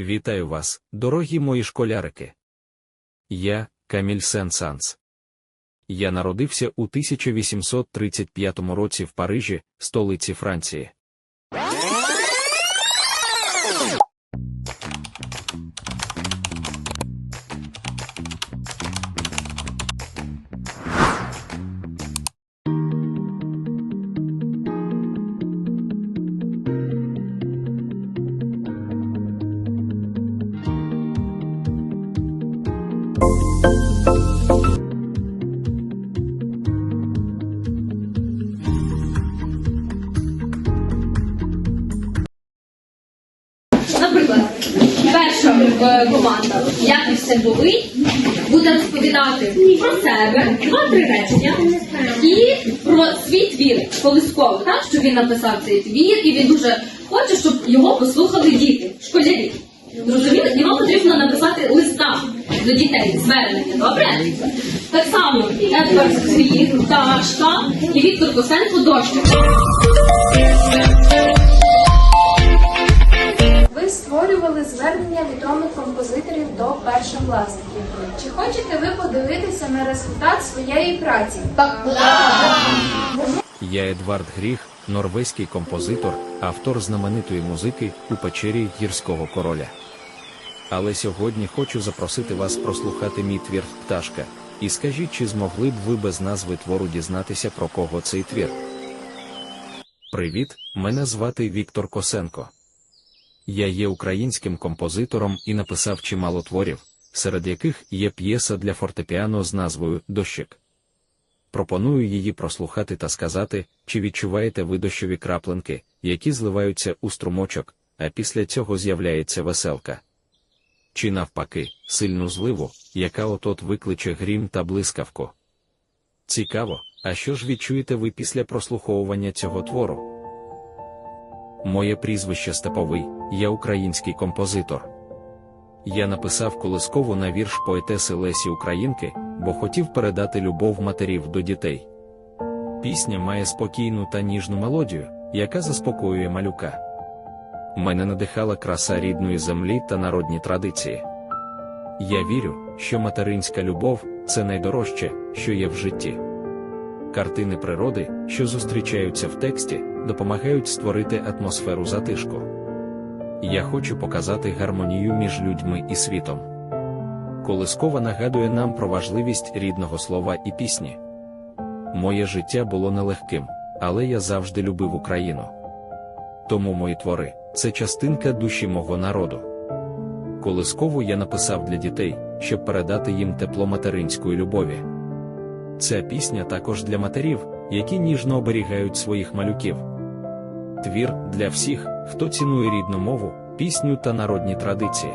Вітаю вас, дорогі мої школярики. Я Каміль Сен-Санс. Я народився у 1835 році в Парижі, столиці Франції. Перша е, команда Яків Садовий буде розповідати про себе два-три речення і про свій твір колисково, так що він написав цей твір, і він дуже хоче, щоб його послухали діти, школярі. Зрозуміли? Вам потрібно написати листа до дітей, звернення, добре? Так само Едвард Світ, Пташка і Віктор Косенко дощик. Хочете ви подивитися на результат своєї праці? Так. Я Едвард Гріх, норвезький композитор, автор знаменитої музики у печері гірського короля. Але сьогодні хочу запросити вас прослухати мій твір Пташка. І скажіть, чи змогли б ви без назви твору дізнатися про кого цей твір? Привіт, мене звати Віктор Косенко. Я є українським композитором і написав чимало творів, серед яких є п'єса для фортепіано з назвою Дощик. Пропоную її прослухати та сказати, чи відчуваєте ви дощові краплинки, які зливаються у струмочок, а після цього з'являється веселка. Чи навпаки, сильну зливу, яка от-от викличе грім та блискавку. Цікаво, а що ж відчуєте ви після прослуховування цього твору? Моє прізвище Степовий, я український композитор. Я написав колискову на вірш поетеси Лесі Українки, бо хотів передати любов матерів до дітей. Пісня має спокійну та ніжну мелодію, яка заспокоює малюка. Мене надихала краса рідної землі та народні традиції. Я вірю, що материнська любов це найдорожче, що є в житті. Картини природи, що зустрічаються в тексті, допомагають створити атмосферу затишку. Я хочу показати гармонію між людьми і світом. Колискова нагадує нам про важливість рідного слова і пісні. Моє життя було нелегким, але я завжди любив Україну. Тому мої твори це частинка душі мого народу. Колискову я написав для дітей, щоб передати їм тепло материнської любові. Ця пісня також для матерів, які ніжно оберігають своїх малюків. Твір для всіх, хто цінує рідну мову, пісню та народні традиції.